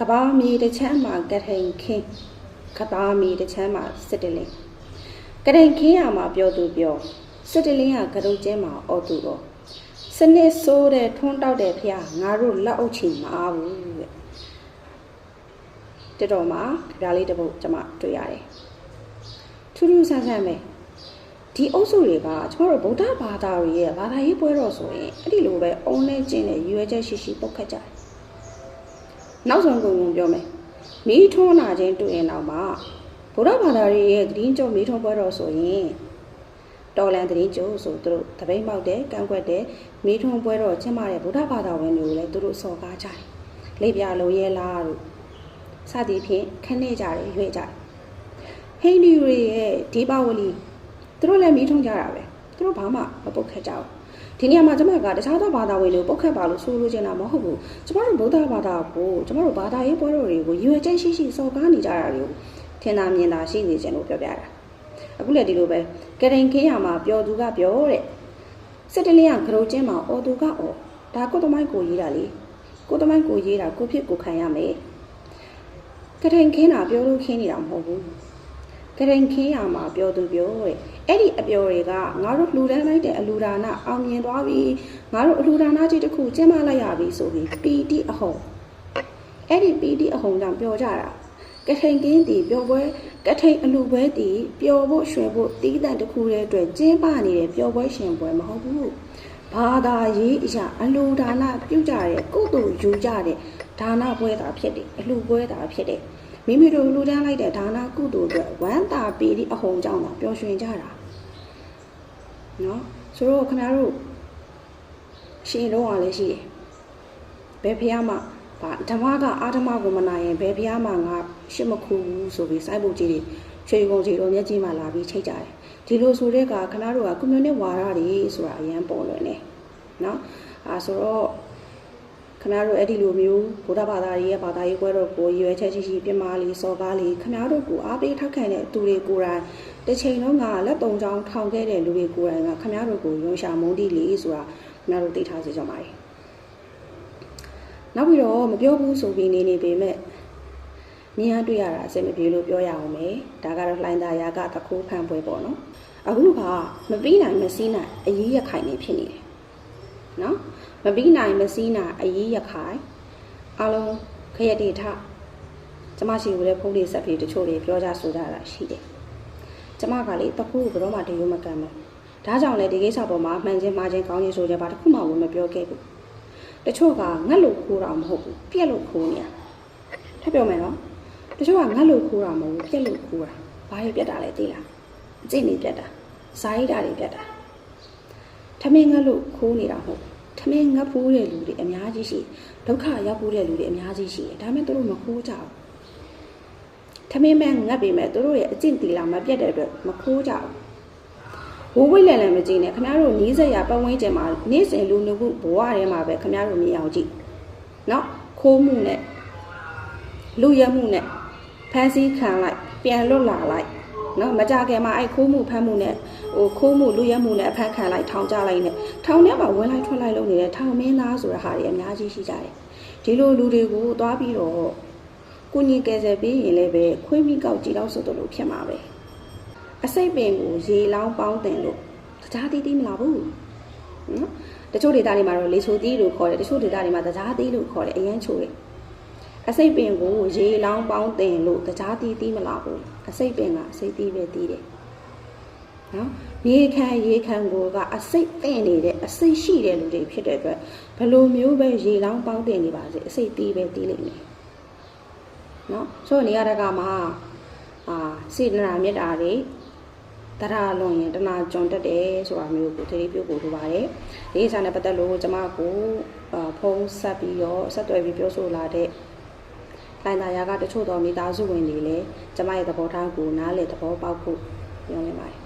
ကဘာမီတစ်ချမ်းမှာကထိန်ခင်းကဘာမီတစ်ချမ်းမှာစစ်တလင်းကထိန်ခင်းရမှာပြောသူပြောစစ်တလင်းကကရုတ်ကျင်းမှာအော်သူတော့စနစ်ဆိုးတဲ့ထွန်းတောက်တဲ့ဖះငါတို့လက်အုပ်ချီမအားဘူးတဲ့တတော်မှာဒါလေးတစ်ပုတ်ကျွန်မတွေ့ရတယ်ထူးထူးဆန်းဆန်းပဲဒီအုပ်စုတွေကကျမတို့ဗုဒ္ဓဘာသာတွေရဲ့ဘာသာရေးပွဲတော်ဆိုရင်အဲ့ဒီလိုပဲအုံနဲ့ကျင်းတဲ့ရွယ်ချက်ရှိရှိပုတ်ခတ်ကြတယ် နောက်ဆုံးကုန်ကုန်ပြောမယ်မိထွန်းနာခြင်းတွေ့ရင်တော့မှဗုဒ္ဓဘာသာတွေရဲ့ဂရင်းကျုံမိထွန်းပွဲတော်ဆိုရင်တော်လန်တရင်ကျိုးဆိုသူတို့တပိတ်မောက်တဲ့ကန့်ကွက်တဲ့မိထွန်းပွဲတော်ကျင်းပတဲ့ဗုဒ္ဓဘာသာဝင်တွေကိုလည်းသူတို့စော်ကားကြတယ်လေပြလုံးရဲလားတို့စသည်ဖြင့်ခနဲ့ကြတယ်ရွေ့ကြတယ်ဟိန္ဒူတွေရဲ့ဒီပါဝလီသူတို့လည်းမိထုံးကြတာပဲသူတို့ဘာမှမပုတ်ခတ်ကြဘူး ဒီနေရာမှာကျမကတခြားသောဘာသာဝင်တွေကိုပုတ်ခတ်ပါလို့ဆိုလိုချင်တာမဟုတ်ဘူးကျမတို့ဗုဒ္ဓဘာသာကိုကျမတို့ဘာသာရေးပွဲတော်တွေကိုရွေချက်ရှိရှိစော်ကားနေကြတာတွေကိုထင်သာမြင်သာရှိနေခြင်းလို့ပြောပြတာအခုလည်းဒီလိုပဲကရင်ခင်းရမှာပျော်သူကပျော်တဲ့စစ်တလင်းကဂရုချင်းမှာအော်သူကအော်ဒါကိုတမိုင်းကိုရေးတာလေကိုတမိုင်းကိုရေးတာကိုဖြစ်ကိုခံရမယ်ကရင်ခင်းတာပြောလို့ခင်းနေတာမဟုတ်ဘူးကရင်ခင်းရမှာပြောသူပြောတဲ့ အဲ့ဒီအပျော်တွေကငါတို့လှူဒန်းလိုက်တဲ့အလူဒါနအောင်မြင်သွားပြီငါတို့အလူဒါနကြီးတစ်ခုကျင်းပလိုက်ရပြီဆိုပြီးပီတိအဟုံအဲ့ဒီပီတိအဟုံကြောင့်ပျော်ကြတာကထိန်ကင်းတီပျော်ပွဲကထိန်အလူပွဲတီပျော်ဖို့ရွှင်ဖို့တီးတန့်တစ်ခုတည်းအတွက်ကျင်းပနေတဲ့ပျော်ပွဲရှင်ပွဲမဟုတ်ဘူးဘာသာရေးအရာအလူဒါနပြုကြတဲ့ကုသိုလ်ယူကြတဲ့ဒါနပွဲတာဖြစ်တယ်အလူပွဲတာဖြစ်တယ် မိမိတို့လူတန်းလိုက်တဲ့ဒါနကုသိုလ်အတွက်ဝမ်းသာပီတိအဟုန်ကြောင့်ပါပျော်ရွှင်ကြတာနော်ဆိုတော့ခင်ဗျားတို့ရှင်တော့ကလည်းရှိတယ်ဘယ်ဖះမှဗာဓမ္မကအာဓမ္မကိုမနာရင်ဘယ်ဖះမှငါရှစ်မခုဘူးဆိုပြီးစိုက်ဖို့ကြီးတွေရွှေကုန်စီတော့မျက်ကြီးမှလာပြီးချိတ်ကြတယ်ဒီလိုဆိုတဲ့ကခင်ဗျားတို့ကကွန်မြူနစ်ဝါဒတွေဆိုတာအရန်ပေါ်လွင်နေနော်အာဆိုတော့ ခင်ဗျားတို့အဲ့ဒီလိုမျိုးဗုဒ္ဓဘာသာရဲ့ဘာသာရေးပွဲတော်ကိုရွယ်ချက်ရှိရှိပြမလေးစော်ကားလေးခင်ဗျားတို့ကိုအားပေးထောက်ခံတဲ့သူတွေကိုယ်တိုင်တစ်ချိန်လုံးကလက်တုံချောင်းထောင်ခဲ့တဲ့လူတွေကိုယ်တိုင်ကခင်ဗျားတို့ကိုရုံရှာမုန်းတိလေးဆိုတာခင်ဗျားတို့သိထားစေကြပါမယ်နောက်ပြီးတော့မပြောဘူးဆိုပြီးနေနေပေမဲ့မြင်ရတွေ့ရတာအဆင်မပြေလို့ပြောရအောင်မယ်ဒါကတော့လှိုင်းသားရာကတခိုးဖန်ပွဲပေါ့နော်အခုကမပြီးနိုင်မစည်းနိုင်အရေးရခိုင်နေဖြစ်နေတယ် နော်မပြီးနိုင်မစည်းနိုင်အရေးရခိုင်အလုံးခရက်တေထကျမရှိဘူးလေဖုန်းလေးဆက်ပြီးတချို့တွေပြောကြဆိုကြတာရှိတယ်ကျမကလေတခုဘယ်တော့မှတရုံမကမ်းဘူးဒါကြောင့်လေဒီကိစ္စပေါ်မှာမှန်ချင်းမှားချင်းကောင်းချင်းဆိုကြပါတခုမှဝင်မပြောခဲ့ဘူးတချို့ကငတ်လို့ခိုးတာမဟုတ်ဘူးပြက်လို့ခိုးနေတာထပ်ပြောမယ်နော်တချို့ကငတ်လို့ခိုးတာမဟုတ်ဘူးပြက်လို့ခိုးတာဘာတွေပြက်တာလဲသိလားအကျင့်တွေပြက်တာဇာရိတာတွေပြက်တာ ထမင်းငတ်လို့ခိုးနေတာမဟုတ်ထမင်းငတ်ဖို့တဲ့လူတွေအများကြီးရှိဒုက္ခရောက်ဖို့တဲ့လူတွေအများကြီးရှိတယ်ဒါပေမဲ့သူတို့မခိုးကြဘူးထမင်းမဲ့ငတ်ပေမဲ့သူတို့ရဲ့အကျင့်တီလာမပြတ်တဲ့အတွက်မခိုးကြဘူးဝိုးဝိတ်လည်းလည်းမကြည့်နဲ့ခင်ဗျားတို့နီးစက်ရပတ်ဝန်းကျင်မှာနေ့စဉ်လူလူမှုဘဝထဲမှာပဲခင်ဗျားတို့မြင်အောင်ကြည့်နော်ခိုးမှုနဲ့လူရမှုနဲ့ဖမ်းဆီးခံလိုက်ပြန်လွတ်လာလိုက် နော်မကြခင်မှာအဲ့ခိုးမှုဖမ်းမှုနဲ့ဟိုခိုးမှုလူရမှုနဲ့အဖမ်းခံလိုက်ထောင်ကြလိုက်နဲ့ထောင်ထဲမှာဝင်လိုက်ထွက်လိုက်လုပ်နေတဲ့ထောင်မင်းသားဆိုတဲ့ဟာတွေအများကြီးရှိကြတယ်ဒီလိုလူတွေကိုသွားပြီးတော့ကိုကြီးကယ်ဆယ်ပေးရင်လည်းပဲခွေးမိကောက်ကြည့်တော့ဆိုတော့လို့ဖြစ်မှာပဲအစိတ်ပင်ကိုရေလောင်းပေါင်းတင်လို့တရားတီးတီးမလားဘူးနော်တချို့ဒေသတွေမှာတော့လေချိုတီးလို့ခေါ်တယ်တချို့ဒေသတွေမှာတရားတီးလို့ခေါ်တယ်အရန်ချိုတယ် အစိတ်ပင်ကိုရေလောင်းပေါင်းတင်လို့တရားတီးတီးမလားဘူးအစိတ်ပင်ကအစိတ်တီးပဲတီးတယ်နော်ရေခံရေခံကိုကအစိတ်တင့်နေတဲ့အစိတ်ရှိတဲ့လူတွေဖြစ်တဲ့အတွက်ဘလိုမျိုးပဲရေလောင်းပေါင်းတင်နေပါစေအစိတ်တီးပဲတီးလိမ့်မယ်နော်ဆိုတော့နေရာတကာမှာအာစေတနာမေတ္တာတွေတရလွန်ရင်တနာကြုံတက်တယ်ဆိုတာမျိုးကိုသတိပြုဖို့လိုပါတယ်ဒီအစားနဲ့ပတ်သက်လို့ကျမကိုဖုန်းဆက်ပြီးတော့ဆက်သွယ်ပြီးပြောဆိုလာတဲ့ လိုင်သာယာကတချို့သောမိသားစုဝင်တွေလည်းကျမရဲ့သဘောထားကိုနားလည်သဘောပေါက်ဖို့ပြောနေပါတယ်